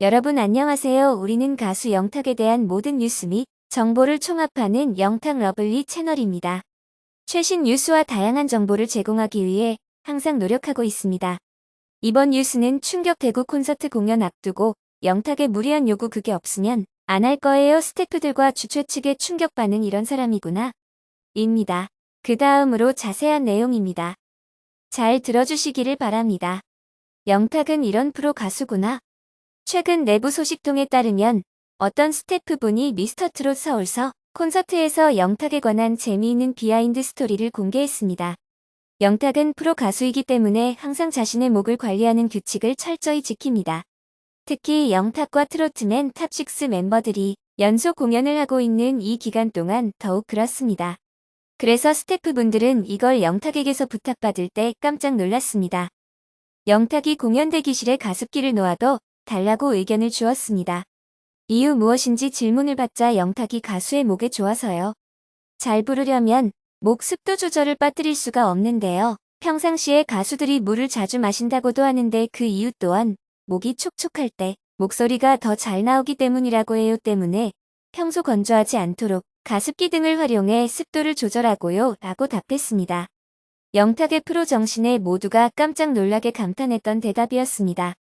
여러분 안녕하세요. 우리는 가수 영탁에 대한 모든 뉴스 및 정보를 총합하는 영탁 러블리 채널입니다. 최신 뉴스와 다양한 정보를 제공하기 위해 항상 노력하고 있습니다. 이번 뉴스는 충격 대구 콘서트 공연 앞두고 영탁의 무리한 요구 그게 없으면 안 할 거예요. 스태프들과 주최 측의 충격 반응 이런 사람이구나. 입니다. 그 다음으로 자세한 내용입니다. 잘 들어주시기를 바랍니다. 영탁은 이런 프로 가수구나. 최근 내부 소식통에 따르면 어떤 스태프분이 미스터 트롯 서울서 콘서트에서 영탁에 관한 재미있는 비하인드 스토리를 공개했습니다. 영탁은 프로 가수이기 때문에 항상 자신의 목을 관리하는 규칙을 철저히 지킵니다. 특히 영탁과 트로트맨 탑6 멤버들이 연속 공연을 하고 있는 이 기간 동안 더욱 그렇습니다. 그래서 스태프분들은 이걸 영탁에게서 부탁받을 때 깜짝 놀랐습니다. 영탁이 공연 대기실에 가습기를 놓아도 달라고 의견을 주었습니다. 이유 무엇인지 질문을 받자 영탁이 가수의 목에 좋아서요. 잘 부르려면 목 습도 조절을 빠뜨릴 수가 없는데요. 평상시에 가수들이 물을 자주 마신다고도 하는데 그 이유 또한 목이 촉촉할 때 목소리가 더 잘 나오기 때문이라고 해요 때문에 평소 건조하지 않도록 가습기 등을 활용해 습도를 조절하고요 라고 답했습니다. 영탁의 프로 정신에 모두가 깜짝 놀라게 감탄했던 대답이었습니다.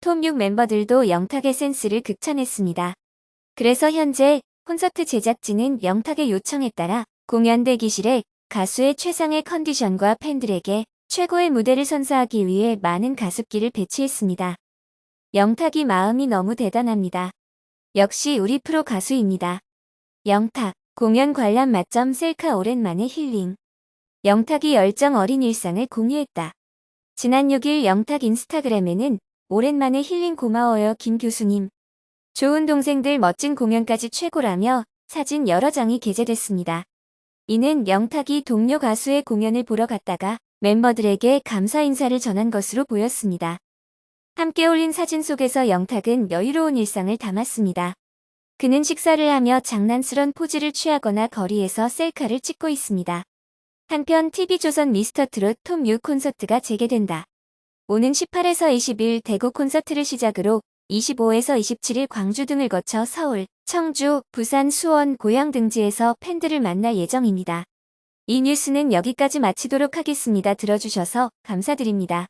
톱6 멤버들도 영탁의 센스를 극찬했습니다. 그래서 현재 콘서트 제작진은 영탁의 요청에 따라 공연 대기실에 가수의 최상의 컨디션과 팬들에게 최고의 무대를 선사하기 위해 많은 가습기를 배치했습니다. 영탁이 마음이 너무 대단합니다. 역시 우리 프로 가수입니다. 영탁, 공연 관람 맛점 셀카 오랜만에 힐링. 영탁이 열정 어린 일상을 공유했다. 지난 6일 영탁 인스타그램에는 오랜만에 힐링 고마워요 김 교수님. 좋은 동생들 멋진 공연까지 최고라며 사진 여러 장이 게재됐습니다. 이는 영탁이 동료 가수의 공연을 보러 갔다가 멤버들에게 감사 인사를 전한 것으로 보였습니다. 함께 올린 사진 속에서 영탁은 여유로운 일상을 담았습니다. 그는 식사를 하며 장난스런 포즈를 취하거나 거리에서 셀카를 찍고 있습니다. 한편 TV조선 미스터트롯 톱6 콘서트가 재개된다. 오는 18에서 20일 대구 콘서트를 시작으로 25에서 27일 광주 등을 거쳐 서울, 청주, 부산, 수원, 고양 등지에서 팬들을 만날 예정입니다. 이 뉴스는 여기까지 마치도록 하겠습니다. 들어주셔서 감사드립니다.